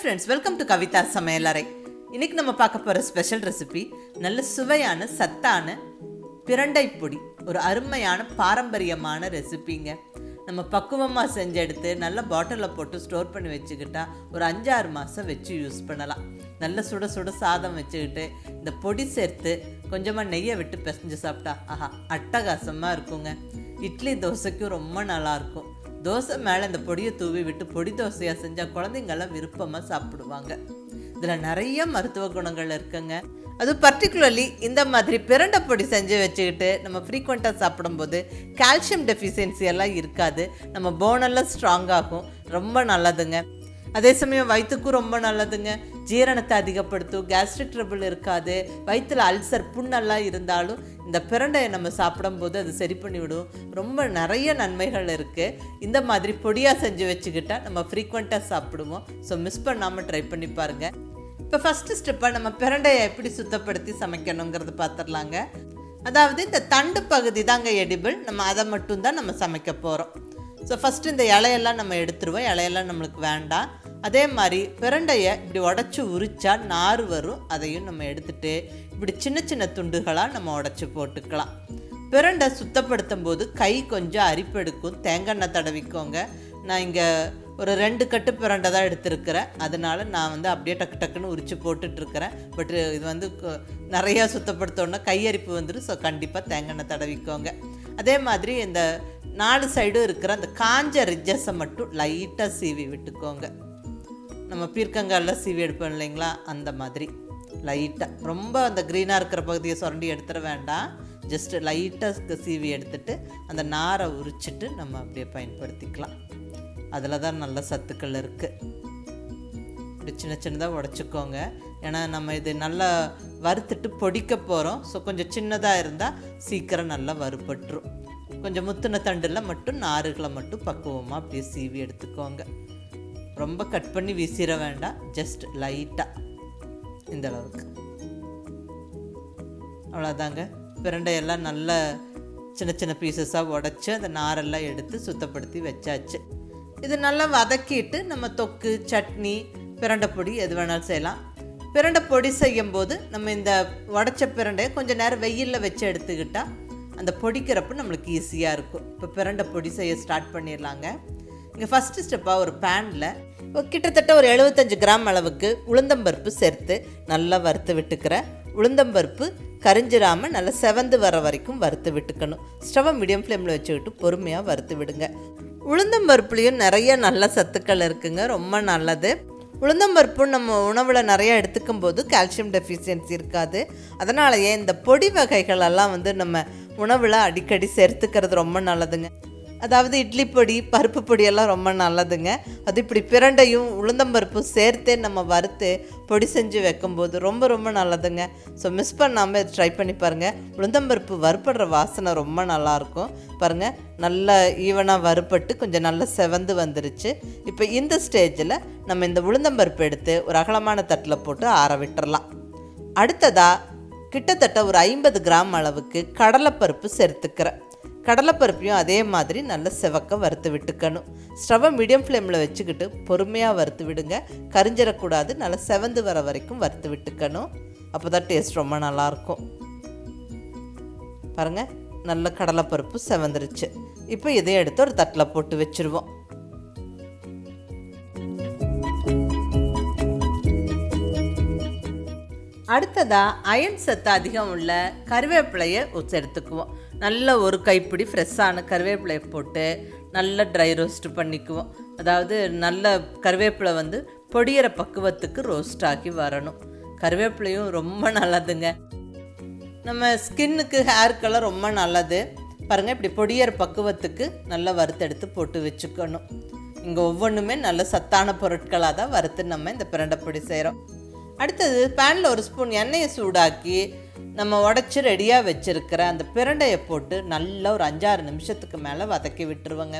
Friends welcome to Kavitha சமையலறை இன்னைக்கு நம்ம பார்க்க போகிற ஸ்பெஷல் ரெசிபி நல்ல சுவையான சத்தான பிரண்டை பொடி. ஒரு அருமையான பாரம்பரியமான ரெசிபிங்க நம்ம பக்குவமாக செஞ்சு எடுத்து நல்ல பாட்டிலில் போட்டு ஸ்டோர் பண்ணி வச்சுக்கிட்டா ஒரு அஞ்சாறு மாதம் வச்சு யூஸ் பண்ணலாம். நல்ல சுட சுட சாதம் வச்சுக்கிட்டு இந்த பொடி சேர்த்து கொஞ்சமாக நெய்யை விட்டு பிசைஞ்சு சாப்பிட்டா ஆஹா அட்டகாசமாக இருக்குங்க. இட்லி தோசைக்கும் ரொம்ப நல்லாயிருக்கும் தோசை மேலே இந்த பொடியை தூவி விட்டு பொடி தோசையாக செஞ்சால் குழந்தைங்கெல்லாம் விருப்பமாக சாப்பிடுவாங்க. இதில் நிறைய மருத்துவ குணங்கள் இருக்குங்க. அது பர்டிகுலர்லி இந்த மாதிரி பிரண்டை பொடி செஞ்சு வச்சுக்கிட்டு நம்ம ஃப்ரீக்வெண்ட்டாக சாப்பிடும்போது கால்சியம் டெஃபிஷியன்சி எல்லாம் இருக்காது. நம்ம போனெல்லாம் ஸ்ட்ராங் ஆகும். ரொம்ப நல்லதுங்க. அதே சமயம் வயிற்றுக்கும் ரொம்ப நல்லதுங்க. ஜீரணத்தை அதிகப்படுத்தும் கேஸ்ட்ரிக் ட்ரபிள் இருக்காது வயிற்றில் அல்சர் புண்ணெல்லாம் இருந்தாலும் இந்த பிரண்டையை நம்ம சாப்பிடும்போது அது சரி பண்ணிவிடும். ரொம்ப நிறைய நன்மைகள் இருக்குது இந்த மாதிரி பொடியாக செஞ்சு வச்சுக்கிட்டால் நம்ம ஃப்ரீக்வெண்ட்டாக சாப்பிடுவோம். ஸோ மிஸ் பண்ணாமல் ட்ரை பண்ணி பாருங்கள் இப்போ ஃபஸ்ட்டு ஸ்டெப்பாக நம்ம பிரண்டையை எப்படி சுத்தப்படுத்தி சமைக்கணுங்கிறது பார்த்துடலாங்க அதாவது இந்த தண்டு பகுதி தாங்க எடிபிள் நம்ம அதை மட்டும்தான் நம்ம சமைக்க போகிறோம் ஸோ ஃபஸ்ட்டு இந்த இலையெல்லாம் நம்ம எடுத்துருவோம். இலையெல்லாம் நம்மளுக்கு வேண்டாம். அதே மாதிரி பிரண்டையை இப்படி உடச்சி உரிச்சா நார் வரும் அதையும் நம்ம எடுத்துட்டு இப்படி சின்ன சின்ன துண்டுகளாக நம்ம உடச்சி போட்டுக்கலாம். பிரண்டை சுத்தப்படுத்தும் போது கை கொஞ்சம் அரிப்பெடுக்கும் தேங்காய் எண்ணெய் தடவிக்கோங்க. நான் இங்கே ஒரு ரெண்டு கட்டு பிரண்டை தான் எடுத்திருக்கிறேன். அதனால நான் வந்து அப்படியே டக்கு டக்குன்னு உரிச்சு போட்டுட்ருக்கிறேன். பட் இது வந்து நிறையா சுத்தப்படுத்தோன்னா கையரிப்பு வந்துடும் ஸோ கண்டிப்பாக தேங்காய் எண்ணெய் தடவிக்கோங்க. அதே மாதிரி இந்த நாலு சைடும் இருக்கிற அந்த காஞ்ச ரிஜஸை மட்டும் லைட்டாக சீவி விட்டுக்கோங்க. நம்ம பீர்க்கங்காலில் சீவி எடுப்போம் இல்லைங்களா? அந்த மாதிரி. லைட்டாக ரொம்ப அந்த க்ரீனாக இருக்கிற பகுதியை சுரண்டி எடுத்துட வேண்டாம். ஜஸ்ட்டு லைட்டாக சீவி எடுத்துட்டு அந்த நாரை உரிச்சிட்டு நம்ம அப்படியே பயன்படுத்திக்கலாம். அதில் தான் நல்ல சத்துக்கள் இருக்குது இப்படி சின்ன சின்னதாக உடச்சிக்கோங்க. ஏன்னா நம்ம இது நல்லா வறுத்துட்டு பொடிக்க போகிறோம் ஸோ கொஞ்சம் சின்னதாக இருந்தால் சீக்கிரம் நல்லா வறுபட்டுரும். கொஞ்சம் முத்தின தண்டில் மட்டும் நாறுகளை மட்டும் பக்குவமாக அப்படியே சீவி எடுத்துக்கோங்க. ரொம்ப கட் பண்ணி வீசிட வேண்டாம். ஜஸ்ட் லைட்டாக இந்த அளவுக்கு. அவ்வளோதாங்க பிரண்டையெல்லாம் நல்ல சின்ன சின்ன பீசஸாக உடச்சி அந்த நாரெல்லாம் எடுத்து சுத்தப்படுத்தி வச்சாச்சு. இது நல்லா வதக்கிட்டு நம்ம தொக்கு சட்னி பிரண்டை பொடி எது வேணாலும் செய்யலாம். பிரண்டை பொடி செய்யும்போது நம்ம இந்த உடச்ச பிரண்டையை கொஞ்சம் நேரம் வெயிலில் வச்சு எடுத்துக்கிட்டா அந்த பொடிக்கிறப்ப நம்மளுக்கு ஈஸியாக இருக்கும். இப்போ பிரண்டை பொடி செய்ய ஸ்டார்ட் பண்ணிடலாங்க. இங்கே ஃபஸ்ட்டு ஸ்டெப்பாக ஒரு பேனில் கிட்டத்தட்ட ஒரு எழுபத்தஞ்சு கிராம் அளவுக்கு உளுந்தம்பருப்பு சேர்த்து நல்லா வறுத்து விட்டுக்கிறேன் உளுந்தம்பருப்பு கரிஞ்சிராமல் நல்லா செவந்து வர வரைக்கும் வறுத்து விட்டுக்கணும். ஸ்டவ்வை மீடியம் ஃப்ளேமில் வச்சுக்கிட்டு பொறுமையாக வறுத்து விடுங்க. உளுந்தம்பருப்புலேயும் நிறைய நல்ல சத்துக்கள் இருக்குங்க ரொம்ப நல்லது. உளுந்தம்பருப்பு நம்ம உணவில் நிறையா எடுத்துக்கும் போது கால்சியம் டெஃபிஷியன்சி இருக்காது. அதனாலயே இந்த பொடி வகைகளெல்லாம் வந்து நம்ம உணவில் அடிக்கடி சேர்த்துக்கிறது ரொம்ப நல்லதுங்க. அதாவது இட்லி பொடி பருப்பு பொடியெல்லாம் ரொம்ப நல்லதுங்க. அது இப்படி பிரண்டையும் உளுந்தம்பருப்பும் சேர்த்தே நம்ம வறுத்து பொடி செஞ்சு வைக்கும்போது ரொம்ப ரொம்ப நல்லதுங்க. ஸோ மிஸ் பண்ணாமல் ட்ரை பண்ணி பாருங்கள் உளுந்தம்பருப்பு வறுப்படுற வாசனை ரொம்ப நல்லாயிருக்கும் பாருங்கள் நல்லா ஈவனாக வறுப்பட்டு கொஞ்சம் நல்லா செவந்து வந்துருச்சு. இப்போ இந்த ஸ்டேஜில் நம்ம இந்த உளுந்தம்பருப்பு எடுத்து ஒரு அகலமான தட்டில் போட்டு ஆற விட்டுறலாம். அடுத்ததாக கிட்டத்தட்ட ஒரு ஐம்பது கிராம் அளவுக்கு கடலைப்பருப்பு சேர்த்துக்கிறேன். கடலைப்பருப்பையும் அதே மாதிரி நல்லா செவக்க வறுத்து விட்டுக்கணும். ஸ்டவ்வை மீடியம் ஃப்ளேமில் வச்சுக்கிட்டு பொறுமையாக வறுத்து விடுங்க. கரிஞ்சிடக்கூடாது நல்லா செவந்து வர வரைக்கும் வறுத்து விட்டுக்கணும். அப்போ தான் டேஸ்ட் ரொம்ப நல்லாயிருக்கும். பாருங்கள் நல்ல கடலைப்பருப்பு செவந்துருச்சு. இப்போ இதை எடுத்து ஒரு தட்டில் போட்டு வச்சுருவோம். அடுத்ததாக அயன் சத்து அதிகம் உள்ள கருவேப்பிலையை எடுத்துக்குவோம் நல்ல ஒரு கைப்பிடி ஃப்ரெஷ்ஷான கருவேப்பிலையை போட்டு நல்ல ட்ரை ரோஸ்ட் பண்ணிக்குவோம். அதாவது நல்ல கருவேப்பிலை வந்து பொடியிற பக்குவத்துக்கு ரோஸ்ட் ஆக்கி வரணும். கருவேப்பிலையும் ரொம்ப நல்லதுங்க. நம்ம ஸ்கின்னுக்கு ஹேர்க்கெல்லாம் ரொம்ப நல்லது. பாருங்கள் இப்படி பொடியிற பக்குவத்துக்கு நல்லா வறுத்தெடுத்து போட்டு வச்சுக்கணும். இங்கே ஒவ்வொன்றுமே நல்ல சத்தான பொருட்களாக தான் வறுத்து நம்ம இந்த பிரண்டை பொடி செய்கிறோம் அடுத்தது பேனில் ஒரு ஸ்பூன் எண்ணெயை சூடாக்கி நம்ம உடச்சி ரெடியாக வச்சுருக்கிற அந்த பிரண்டையை போட்டு நல்லா ஒரு அஞ்சாறு நிமிஷத்துக்கு மேலே வதக்கி விட்டுருவோங்க.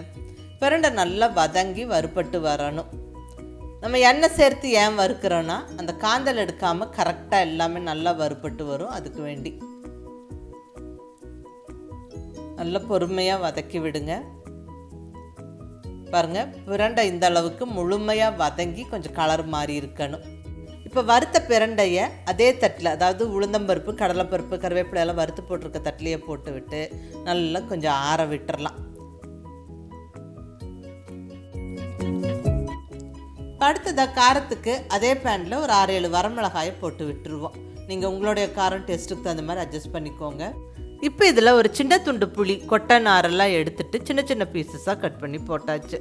பிரண்டை நல்லா வதங்கி வறுபட்டு வரணும். நம்ம எண்ணெய் சேர்த்து ஏன் வறுக்கிறோன்னா அந்த காந்தல் எடுக்காமல் கரெக்டாக எல்லாமே நல்லா வறுபட்டு வரும். அதுக்கு வேண்டி நல்லா பொறுமையாக வதக்கி விடுங்க. பாருங்கள் பிரண்டை இந்த அளவுக்கு முழுமையாக வதங்கி கொஞ்சம் கலர் மாறி இருக்கணும். இப்போ வறுத்த பிரண்டையை அதே தட்டில் அதாவது உளுந்தம்பருப்பு கடலைப்பருப்பு கருவேப்பிலை எல்லாம் வறுத்து போட்டிருக்க தட்டிலேயே போட்டு விட்டு நல்லா கொஞ்சம் ஆற விட்டுறலாம். அடுத்ததாக காரத்துக்கு அதே பேனில் ஒரு ஆறு ஏழு வரமிளகாயை போட்டு விட்டுருவோம். நீங்கள் உங்களுடைய காரம் டேஸ்ட்டுக்கு தகுந்த மாதிரி அட்ஜஸ்ட் பண்ணிக்கோங்க. இப்போ இதில் ஒரு சின்ன துண்டு புளி கொட்டை நாரெல்லாம் எடுத்துட்டு சின்ன சின்ன பீசஸாக கட் பண்ணி போட்டாச்சு.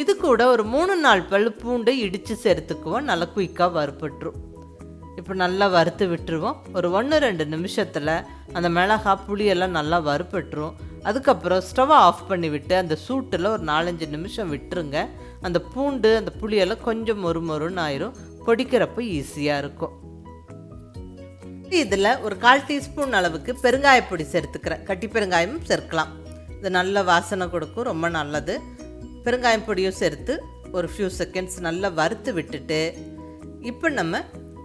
இது கூட ஒரு மூணு நாள் பல் பூண்டு இடித்து சேர்த்துக்குவோம். நல்லா குயிக்காக வறுப்பட்டுரும் இப்போ நல்லா வறுத்து விட்டுருவோம். ஒரு ஒன்று ரெண்டு நிமிஷத்தில் அந்த மிளகா புளியெல்லாம் நல்லா வறுப்பட்டுரும் அதுக்கப்புறம் ஸ்டவ்வை ஆஃப் பண்ணி விட்டு அந்த சூட்டில் ஒரு நாலஞ்சு நிமிஷம் விட்டுருங்க. அந்த பூண்டு அந்த புளியெல்லாம் கொஞ்சம் மொறு மொறுன்னு ஆயிரும். பொடிக்கிறப்ப ஈஸியாக இருக்கும். இதில் ஒரு கால் டீஸ்பூன் அளவுக்கு பெருங்காயப்பொடி சேர்த்துக்கிறேன். கட்டி பெருங்காயமும் சேர்க்கலாம். இது நல்ல வாசனை கொடுக்கும். ரொம்ப நல்லது. பெருங்காயம் பொடியும் சேர்த்து ஒரு ஃபியூ செகண்ட்ஸ் நல்லா வறுத்து விட்டுட்டு இப்போ நம்ம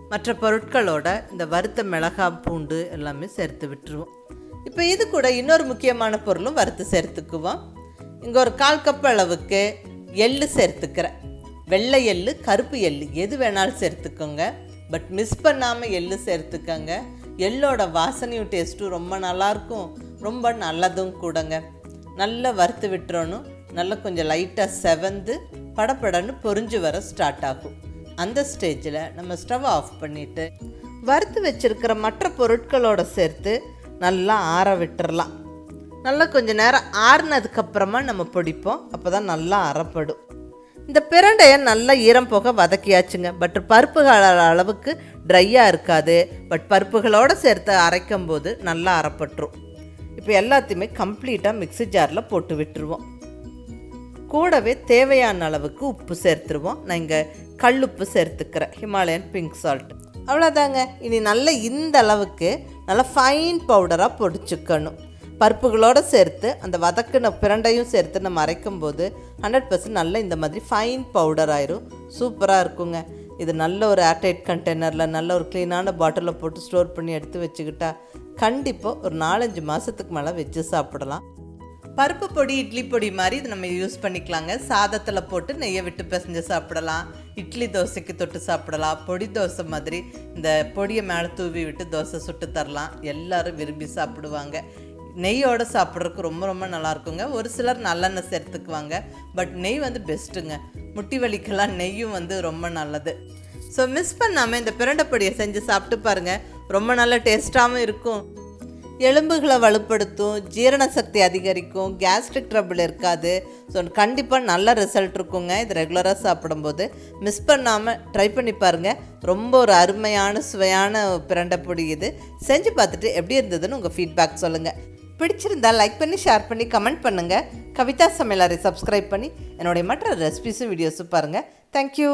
மற்ற பொருட்களோட இந்த வறுத்த மிளகாய் பூண்டு எல்லாமே சேர்த்து விட்டுருவோம். இப்போ இது கூட இன்னொரு முக்கியமான பொருளும் வறுத்து சேர்த்துக்குவோம். இங்கே ஒரு கால் கப் அளவுக்கு எள்ளு சேர்த்துக்கிறேன். வெள்ளை எள்ளு கருப்பு எள்ளு எது வேணாலும் சேர்த்துக்கோங்க. பட் மிஸ் பண்ணாமல் எள்ளு சேர்த்துக்கோங்க. எள்ளோட வாசனையும் டேஸ்ட்டும் ரொம்ப நல்லாயிருக்கும் ரொம்ப நல்லதும் கூடங்க. நல்லா வறுத்து விட்டுறணும். நல்லா கொஞ்சம் லைட்டாக செவந்து படபடன்னு பொரிஞ்சு வர ஸ்டார்ட் ஆகும். அந்த ஸ்டேஜில் நம்ம ஸ்டவ் ஆஃப் பண்ணிவிட்டு வறுத்து வச்சுருக்கிற மற்ற பொருட்களோடு சேர்த்து நல்லா ஆற விட்டுறலாம். நல்லா கொஞ்சம் நேரம் ஆறுனதுக்கப்புறமா நம்ம பிடிப்போம். அப்போ தான் நல்லா அறப்படும். இந்த பிரண்டையை நல்லா ஈரம் போக வதக்கியாச்சுங்க. பட் பருப்புகள் அளவுக்கு ட்ரையாக இருக்காது. பட் பருப்புகளோடு சேர்த்து அரைக்கும் போது நல்லா அறப்பட்டுரும். இப்போ எல்லாத்தையுமே கம்ப்ளீட்டாக மிக்ஸி ஜாரில் போட்டு விட்டுருவோம். கூடவே தேவையான அளவுக்கு உப்பு சேர்த்துருவோம். நான் இங்கே கல்லுப்பு சேர்த்துக்கிறேன். ஹிமாலயன் பிங்க் சால்ட் அவ்வளோதாங்க இனி நல்ல இந்த அளவுக்கு நல்லா ஃபைன் பவுடராக பொடிச்சுக்கணும். பருப்புகளோடு சேர்த்து அந்த வதக்கின பிரண்டையும் சேர்த்து நம்ம அரைக்கும் போது ஹண்ட்ரட் பர்சன்ட் நல்ல இந்த மாதிரி ஃபைன் பவுடர் ஆயிரும். சூப்பராக இருக்குங்க. இது நல்ல ஒரு ஏர்டைட் கண்டெய்னரில் நல்ல ஒரு க்ளீனான பாட்டிலில் போட்டு ஸ்டோர் பண்ணி எடுத்து வச்சுக்கிட்டா கண்டிப்பாக ஒரு நாலஞ்சு மாதத்துக்கு மேலே வச்சு சாப்பிடலாம். பருப்பு பொடி இட்லி பொடி மாதிரி இது நம்ம யூஸ் பண்ணிக்கலாங்க. சாதத்தில் போட்டு நெய்யை விட்டு பிசைஞ்சு சாப்பிடலாம். இட்லி தோசைக்கு தொட்டு சாப்பிடலாம். பொடி தோசை மாதிரி இந்த பொடியை மேலே தூவி விட்டு தோசை சுட்டு தரலாம். எல்லோரும் விரும்பி சாப்பிடுவாங்க. நெய்யோடு சாப்பிட்றதுக்கு ரொம்ப ரொம்ப நல்லா இருக்குங்க. ஒரு சிலர் நல்லெண்ணெய் சேர்த்துக்குவாங்க. பட் நெய் வந்து பெஸ்ட்டுங்க முட்டி வலிக்கெல்லாம் நெய்யும் வந்து ரொம்ப நல்லது. ஸோ மிஸ் பண்ணாமல் இந்த பிரண்டை பொடியை செஞ்சு சாப்பிட்டு பாருங்கள் ரொம்ப நல்ல டேஸ்ட்டாகவும் இருக்கும். எலும்புகளை வலுப்படுத்தும் ஜீரண சக்தி அதிகரிக்கும் கேஸ்ட்ரிக் ட்ரபிள் இருக்காது. ஸோ கண்டிப்பாக நல்ல ரிசல்ட் இருக்குங்க. இது ரெகுலராக சாப்பிடும்போது மிஸ் பண்ணாமல் ட்ரை பண்ணி பாருங்கள் ரொம்ப ஒரு அருமையான சுவையான பிரண்டை பொடி இது. செஞ்சு பார்த்துட்டு எப்படி இருந்ததுன்னு உங்கள் ஃபீட்பேக் சொல்லுங்கள் பிடிச்சிருந்தால் லைக் பண்ணி ஷேர் பண்ணி கமெண்ட் பண்ணுங்கள் கவிதா சமையலரை சப்ஸ்கிரைப் பண்ணி என்னுடைய மற்ற ரெசிபிஸும் வீடியோஸும் பாருங்கள் தேங்க்யூ